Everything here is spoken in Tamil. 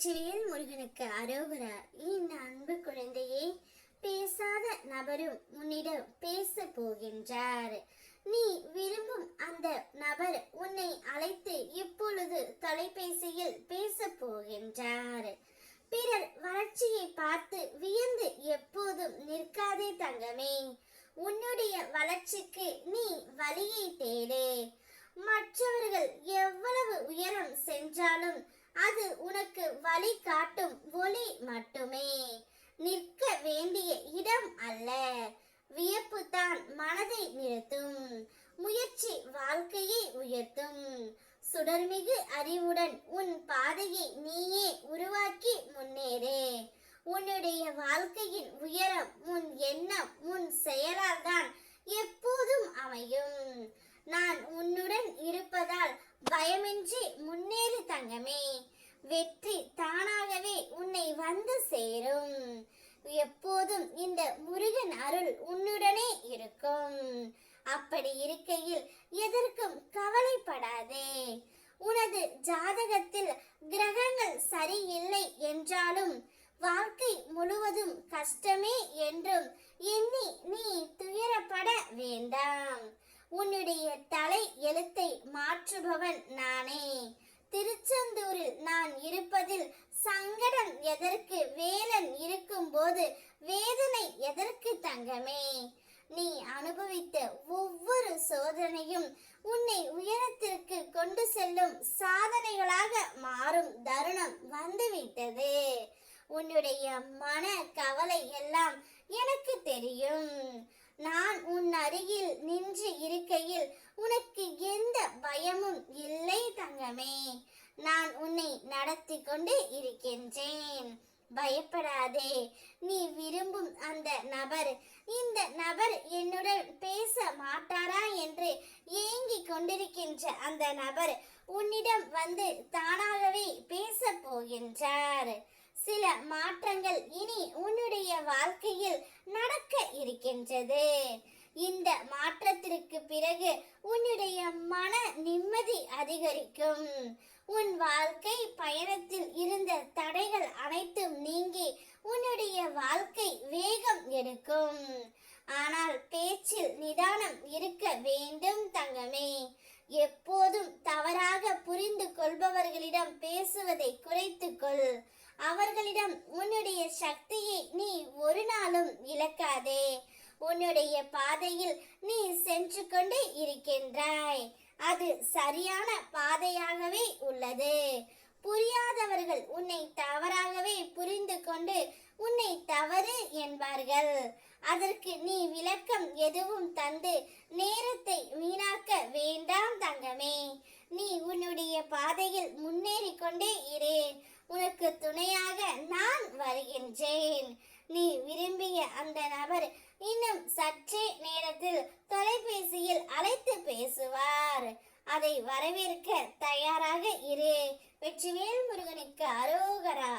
வெற்றிவேல் முருகனுக்கு அரோகரா. இந்த அன்பு குழந்தையே பேசாத நபரும் உன்னிடம் பேச போகின்றார். நீ விரும்பும் அந்த நபர் உன்னை அழைத்து இப்பொழுது தொலைபேசியில் பேச போகின்றார். பிறர் வளர்ச்சியை பார்த்து வியந்து எப்போதும் நிற்காதே தங்கமே. உன்னுடைய வளர்ச்சிக்கு நீ வழியை தேடு. மற்றவர்கள் அது உனக்கு வழி காட்டும் ஒளி மட்டுமே. நிற்க வேண்டிய இடம் அல்ல. வியப்பு தான் மனதை நிறுத்தும். முயற்சி வாழ்க்கையை உயர்த்தும். சுடர்மிகு அறிவுடன் உன் பாதையை நீயே உருவாக்கி முன்னேறு. உன்னுடைய வாழ்க்கையின் உயரம் உன் எண்ணம் உன் செயலால் தான் எப்போதும் அமையும். நான் உன்னுடன் இருப்பதால் பயமின்றி முன்னேறு தங்கமே. வெற்றி தானாகவே உன்னை வந்து சேரும். எப்போதும் இந்த முருகன் அருள் உன்னுடனே இருக்கும். அப்படி இருக்கையில் எதற்கும் கவலைப்படாதே. உனது ஜாதகத்தில் கிரகங்கள் சரியில்லை என்றாலும் வாழ்க்கை முழுவதும் கஷ்டமே என்றும் எண்ணி நீ துயரப்பட வேண்டாம். உன்னுடைய தலை எழுத்தை மாற்றுபவன் நானே. திருச்செந்தூரில் நான் இருப்பதில் சங்கடம் எதற்கு வேலன் இருக்கும்போது வேதனை எதற்கு தங்கமே? நீ அனுபவித்த ஒவ்வொரு சோதனையும் உன்னை உயரத்திற்கு கொண்டு செல்லும் சாதனைகளாக மாறும் தருணம் வந்துவிட்டது. உன்னுடைய மன கவலை எல்லாம் எனக்கு தெரியும். நான் உன் அருகில் நின்று இருக்கையில் உனக்கு எந்த பயமும் இல்லை நான் உன்னை நடத்தி கொண்டு இருக்கின்றேன் பயப்படாதே நீ விரும்பும் அந்த நபர் இந்த நபர் என்னுடன் பேச மாட்டாரா என்று ஏங்கிக் கொண்டிருக்கின்ற அந்த நபர் உன்னிடம் வந்து தானாகவே பேச போகின்றார் சில மாற்றங்கள் இனி உன்னுடைய வாழ்க்கையில் நடக்க இருக்கின்றது இந்த மாற்றத்திற்கு பிறகு உன்னுடைய மன அதிகரிக்கும். உன் வாழ்க்கை பயணத்தில் இருந்த தடைகள் அனைத்தும் நீங்கி உன்னுடைய வாழ்க்கை வேகம் எடுக்கும். ஆனால் பேச்சில் நிதானம் இருக்க வேண்டும் தங்கமே. எப்போதும் தவறாக புரிந்து கொள்பவர்களிடம் பேசுவதை குறைத்துக்கொள். அவர்களிடம் உன்னுடைய சக்தியை நீ ஒரு நாளும் இழக்காதே. உன்னுடைய பாதையில் நீ சென்று கொண்டு இருக்கின்றாய். அது சரியான பாதையாகவே உள்ளது. புரியாதவர்கள் உன்னை தவறாகவே புரிந்து கொண்டு உன்னை தவறு என்பார்கள். அதற்கு நீ விளக்கம் எதுவும் தந்து நேரத்தை வீணாக்க வேண்டாம் தங்கமே. நீ உன்னுடைய பாதையில் முன்னேறி கொண்டே இரு. உனக்கு துணையாக நான் வருகின்றேன். நீ விரும்பிய அந்த நபர் இன்னும் சற்றே நேரத்தில் தொலைபேசியில் அழைத்து பேசுவார். அதை வரவேற்க தயாராக இரு. வெற்றிவேல் முருகனுக்கு அரோகரா.